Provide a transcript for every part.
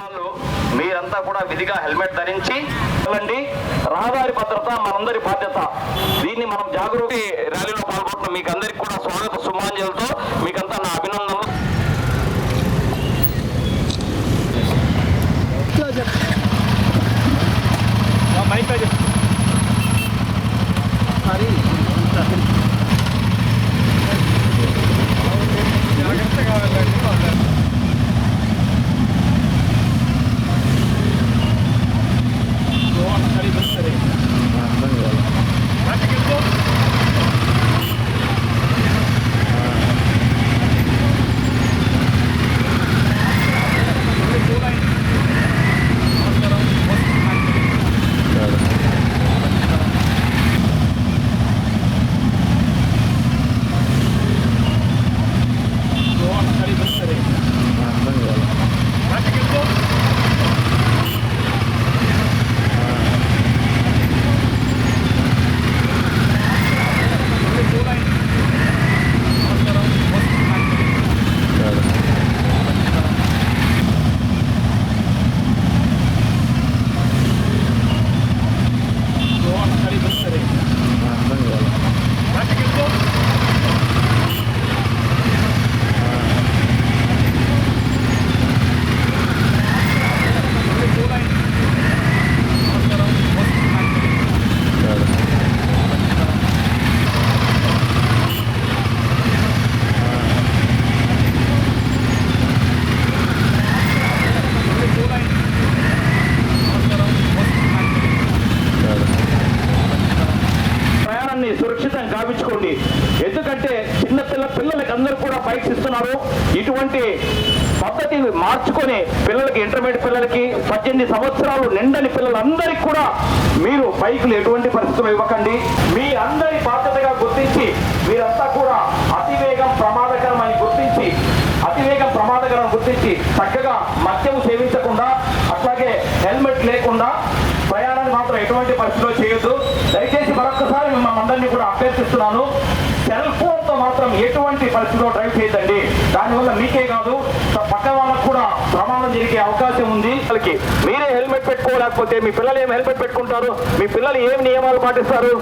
వాళ్ళు మీరంతా కూడా విధిగా హెల్మెట్ ధరించి రహదారి భద్రత మనందరి బాధ్యత. దీన్ని మనం జాగృతి ర్యాలీలో పాల్గొంటున్న మీకు అందరికి కూడా స్వాగత సుమాంజలతో మీకంతా నా అభినందనలు. ప్రయాణాన్ని పిల్లలకి అందరూ కూడా బైక్స్ ఇస్తున్నారు. ఇటువంటి పద్ధతి మార్చుకొని పిల్లలకి ఇంటర్మీడియట్ పిల్లలకి పద్దెనిమిది సంవత్సరాలు నిండని పిల్లలందరికీ కూడా మీరు బైకులు ఎటువంటి పరిస్థితులు ఇవ్వకండి. మీ అందరి బాధ్యతగా గుర్తించి మీరంతా కూడా అతివేగం ప్రమాదకరం అని గుర్తించి అతివేగం ప్రమాదకరం గుర్తించి చక్కగా మద్యం సేవించకుండా అట్లాగే హెల్మెట్ లేకుండా ప్రయాణాన్ని మాత్రం ఎటువంటి పరిస్థితిలో చేయొద్దు. దయచేసి మరొకసారి మిమ్మల్ని అందరినీ కూడా అభ్యర్థిస్తున్నాను. సెల్ ఫోన్తో మాత్రం ఎటువంటి పరిస్థితిలో డ్రైవ్ చేయొద్దండి. దానివల్ల మీకే కాదు పక్క వాళ్ళకు కూడా ప్రమాదం జరిగే అవకాశం ఉంది. వాళ్ళకి మీరే హెల్మెట్ పెట్టుకోలేకపోతే మీ పిల్లలు ఏం హెల్మెట్ పెట్టుకుంటారు? మీ పిల్లలు ఏం నియమాలు పాటిస్తారు?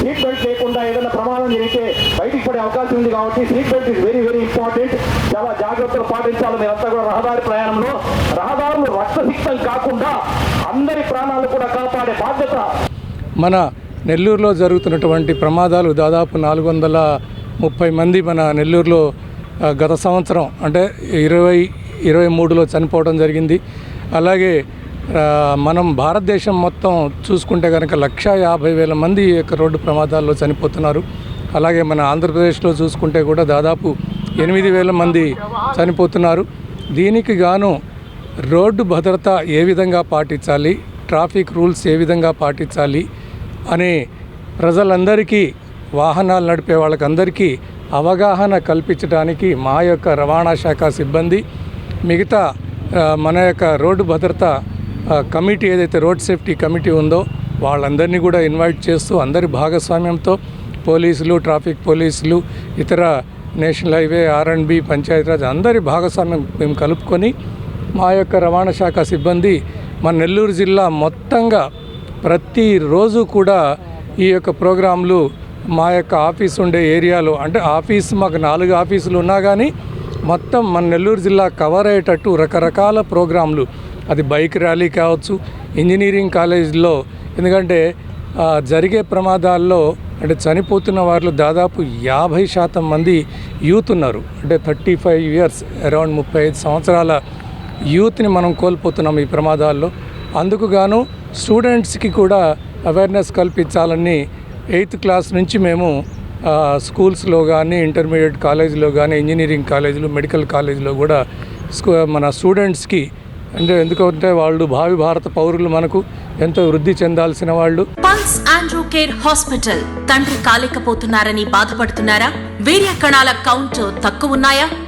సీట్ బెల్ట్ లేకుండా ఏదైనా ప్రమాదం జరిగితే బయటికి పడే అవకాశం ఉంది కాబట్టి seat belt is very very important చాలా జాగ్రత్తలు పాటించాలి. మీరంతా కూడా రహదారి ప్రయాణంలో. రహదారులు రక్తసిక్తం కాకుండా అందరి ప్రాణాలు కూడా కాపాడే బాధ్యత. మన నెల్లూరులో జరుగుతున్నటువంటి ప్రమాదాలు దాదాపు నాలుగు వందల ముప్పై మంది మన నెల్లూరులో గత సంవత్సరం అంటే ఇరవై ఇరవై మూడులో చనిపోవడం జరిగింది. అలాగే మనం భారతదేశం మొత్తం చూసుకుంటే కనుక లక్ష యాభై వేల మంది యొక్క రోడ్డు ప్రమాదాల్లో చనిపోతున్నారు. అలాగే మన ఆంధ్రప్రదేశ్లో చూసుకుంటే కూడా దాదాపు ఎనిమిది వేల మంది చనిపోతున్నారు. దీనికి గాను రోడ్డు భద్రత ఏ విధంగా పాటించాలి ట్రాఫిక్ రూల్స్ ఏ విధంగా పాటించాలి అనే ప్రజలందరికీ వాహనాలు నడిపే వాళ్ళకందరికీ అవగాహన కల్పించడానికి మా యొక్క రవాణా శాఖ సిబ్బంది మిగతా మన యొక్క రోడ్డు భద్రత కమిటీ ఏదైతే రోడ్ సేఫ్టీ కమిటీ ఉందో వాళ్ళందరినీ కూడా ఇన్వైట్ చేస్తూ అందరి భాగస్వామ్యంతో పోలీసులు ట్రాఫిక్ పోలీసులు ఇతర నేషనల్ హైవే ఆర్ పంచాయతీరాజ్ అందరి భాగస్వామ్యం మేము కలుపుకొని మా యొక్క రవాణా శాఖ సిబ్బంది మన నెల్లూరు జిల్లా మొత్తంగా ప్రతిరోజు కూడా ఈ యొక్క ప్రోగ్రాంలు మా యొక్క ఆఫీస్ ఉండే ఏరియాలో అంటే ఆఫీస్ మాకు నాలుగు ఆఫీసులు ఉన్నా కానీ మొత్తం మన నెల్లూరు జిల్లా కవర్ అయ్యేటట్టు రకరకాల ప్రోగ్రాంలు. అది బైక్ ర్యాలీ కావచ్చు ఇంజనీరింగ్ కాలేజీలో ఎందుకంటే జరిగే ప్రమాదాల్లో అంటే చనిపోతున్న వారిలో దాదాపు యాభై శాతం మంది యూత్ ఉన్నారు. అంటే థర్టీ ఫైవ్ ఇయర్స్ అరౌండ్ ముప్పై ఐదు సంవత్సరాల యూత్ని మనం కోల్పోతున్నాం ఈ ప్రమాదాల్లో. అందుకు గాను స్టూడెంట్స్కి కూడా అవేర్నెస్ కల్పించాలని ఎయిత్ క్లాస్ నుంచి మేము స్కూల్స్లో కానీ ఇంటర్మీడియట్ కాలేజీలో కానీ ఇంజనీరింగ్ కాలేజీలు మెడికల్ కాలేజీలో కూడా స్కూ మన స్టూడెంట్స్కి అంటే ఎందుకంటే వాళ్ళు భావి భారత పౌరులు మనకు ఎంతో వృద్ధి చెందాల్సిన వాళ్ళు. Pulse Andro care hospital. తండ్రి కాలేకపోతున్నారని బాధపడుతున్నారా? వీర్య కణాల కౌంట్ తక్కువ ఉన్నాయా?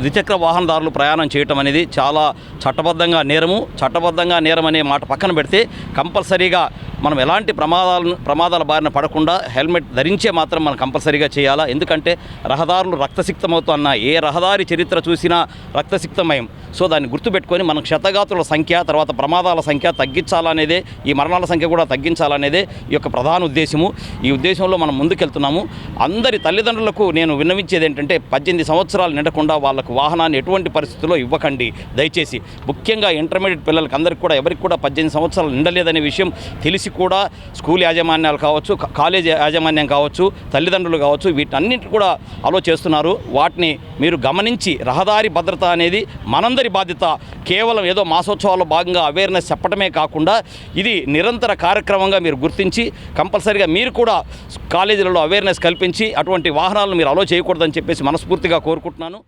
ద్విచక్ర వాహనదారులు ప్రయాణం చేయటం అనేది చాలా చట్టబద్ధంగా నేరము. చట్టబద్ధంగా నేరం అనే మాట పక్కన పెడితే కంపల్సరీగా మనం ఎలాంటి ప్రమాదాలను ప్రమాదాల బారిన పడకుండా హెల్మెట్ ధరించే మాత్రం మనం కంపల్సరీగా చేయాలా? ఎందుకంటే రహదారులు రక్తసిక్తమవుతున్న ఏ రహదారి చరిత్ర చూసినా రక్తసిక్తమయం. సో దాన్ని గుర్తుపెట్టుకొని మనం క్షతగాతుల సంఖ్య తర్వాత ప్రమాదాల సంఖ్య తగ్గించాలనేదే ఈ మరణాల సంఖ్య కూడా తగ్గించాలనేదే ఈ యొక్క ప్రధాన ఉద్దేశము. ఈ ఉద్దేశంలో మనం ముందుకెళ్తున్నాము. అందరి తల్లిదండ్రులకు నేను విన్నవించేది ఏంటంటే పద్దెనిమిది సంవత్సరాలు నిండకుండా వాళ్ళకు వాహనాన్ని ఎటువంటి పరిస్థితుల్లో ఇవ్వకండి. దయచేసి ముఖ్యంగా ఇంటర్మీడియట్ పిల్లలకి అందరికీ కూడా ఎవరికి కూడా పద్దెనిమిది సంవత్సరాలు నిండలేదనే విషయం తెలిసి కూడా స్కూల్ యాజమాన్యాలు కావచ్చు కాలేజ్ యాజమాన్యం కావచ్చు తల్లిదండ్రులు కావచ్చు వీటన్నిటి కూడా అలో చేస్తున్నారు. వాటిని మీరు గమనించి రహదారి భద్రత అనేది మనందరి బాధ్యత. కేవలం ఏదో మాసోత్సవాల్లో భాగంగా అవేర్నెస్ చెప్పడమే కాకుండా ఇది నిరంతర కార్యక్రమంగా మీరు గుర్తించి కంపల్సరీగా మీరు కూడా కాలేజీలలో అవేర్నెస్ కల్పించి అటువంటి వాహనాలను మీరు అలో చేయకూడదని చెప్పేసి మనస్ఫూర్తిగా కోరుకుంటున్నాను.